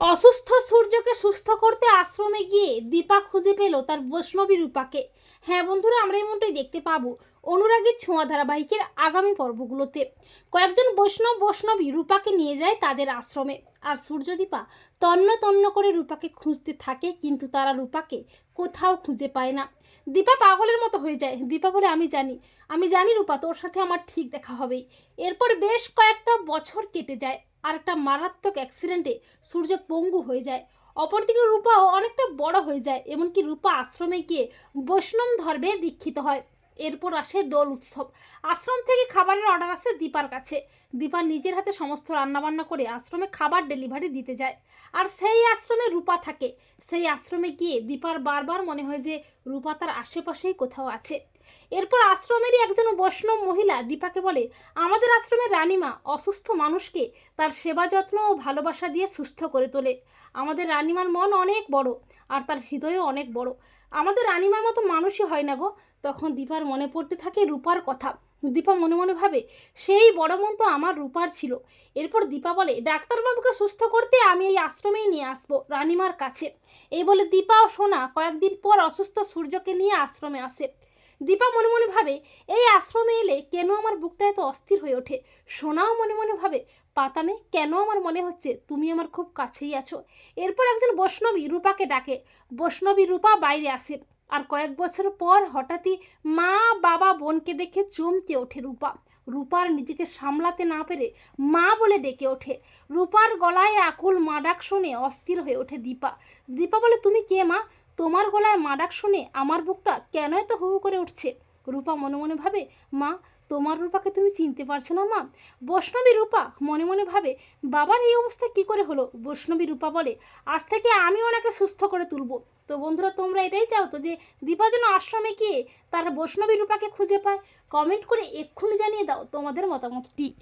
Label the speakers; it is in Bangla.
Speaker 1: অসুস্থ সূর্যকে সুস্থ করতে আশ্রমে গিয়ে দীপা খুঁজে পেল তার বৈষ্ণবী রূপাকে। হ্যাঁ বন্ধুরা, আমরা এমনটাই দেখতে পাবো অনুরাগীর ছোঁয়া ধারাবাহিকের আগামী পর্বগুলোতে। কয়েকজন বৈষ্ণব বৈষ্ণবী রূপাকে নিয়ে যায় তাদের আশ্রমে। আর সূর্যদীপা তন্ন তন্ন করে রূপাকে খুঁজতে থাকে, কিন্তু তারা রূপাকে কোথাও খুঁজে পায় না। দীপা পাগলের মতো হয়ে যায়। দীপা বলে, আমি জানি আমি জানি রূপা, তোর সাথে আমার ঠিক দেখা হবেই। এরপর বেশ কয়েকটা বছর কেটে যায়। আর একটা মারাত্মক অ্যাক্সিডেন্টে সূর্য পঙ্গু হয়ে যায়। অপরদিকে রূপাও অনেকটা বড় হয়ে যায়, এমনকি রূপা আশ্রমে গিয়ে বৈষ্ণব ধর্মে দীক্ষিত হয়। এরপর আসে দোল উৎসব। আশ্রম থেকে খাবারের অর্ডার আসে দীপার কাছে। দীপা নিজের হাতে সমস্ত রান্নাবান্না করে আশ্রমে খাবার ডেলিভারি দিতে যায়। আর সেই আশ্রমে রূপা থাকে। সেই আশ্রমে গিয়ে দীপার বারবার মনে হয় যে রূপা তার আশেপাশেই কোথাও আছে। এরপর আশ্রমেরই একজন বৈষ্ণব মহিলা দীপাকে বলে, আমাদের আশ্রমের রানীমা অসুস্থ মানুষকে তার সেবা যত্ন ও ভালোবাসা দিয়ে সুস্থ করে তোলে। আমাদের রানীমার মন অনেক বড়। আর তার হৃদয়ও অনেক বড়। আমাদের রানীমার মতো মানুষই হয় না গো। তখন দীপার মনে পড়তে থাকে রূপার কথা। দীপা মনে মনে ভাবে, সেই বড় মন তো আমার রূপার ছিল। এরপর দীপা বলে, ডাক্তারবাবুকে সুস্থ করতে আমি এই আশ্রমেই নিয়ে আসব, রানীমার কাছে। এই বলে দীপা ও সোনা কয়েকদিন পর অসুস্থ সূর্যকে নিয়ে আশ্রমে আসে। দীপা মনে মনে ভাবে, এই আশ্রমে এলে কেন আমার বুকটা এত অস্থির হয়ে ওঠে? সোনাও মনে মনে ভাবে, পাতামে, কেন আমার মনে হচ্ছে তুমি আমার খুব কাছেই আছো? এরপর একজন বৈষ্ণবী রূপাকে ডাকে। বৈষ্ণবী রূপা বাইরে আসে। আর কয়েক বছর পর হঠাৎই মা বাবা বোনকে দেখে চমকে ওঠে রূপা। রূপার নিজেকে সামলাতে না পেরে মা বলে ডেকে ওঠে। রূপার গলায় আকুল মা ডাক শুনে অস্থির হয়ে ওঠে দীপা। দীপা বলে, তুমি কে মা? তোমার গলায় মা ডাক শুনে আমার বুকটা কেন এত হু করে উঠছে? রূপা মনে মনে ভাবে, মা, তোমার রূপাকে তুমি চিনতে পারছ না, মা? বৈষ্ণবী রূপা মনে মনে ভাবে, বাবার এই অবস্থা কি করে হলো? বৈষ্ণবী রূপা বলে, আজ থেকে আমি ওনাকে সুস্থ করে তুলব। তো বন্ধুরা, তোমরা এটাই চাও তো যে, দীপা যেন আশ্রমে গিয়ে তারা বৈষ্ণবী রূপাকে খুঁজে পায়? কমেন্ট করে এক্ষুনি জানিয়ে দাও তোমাদের মতামতটি।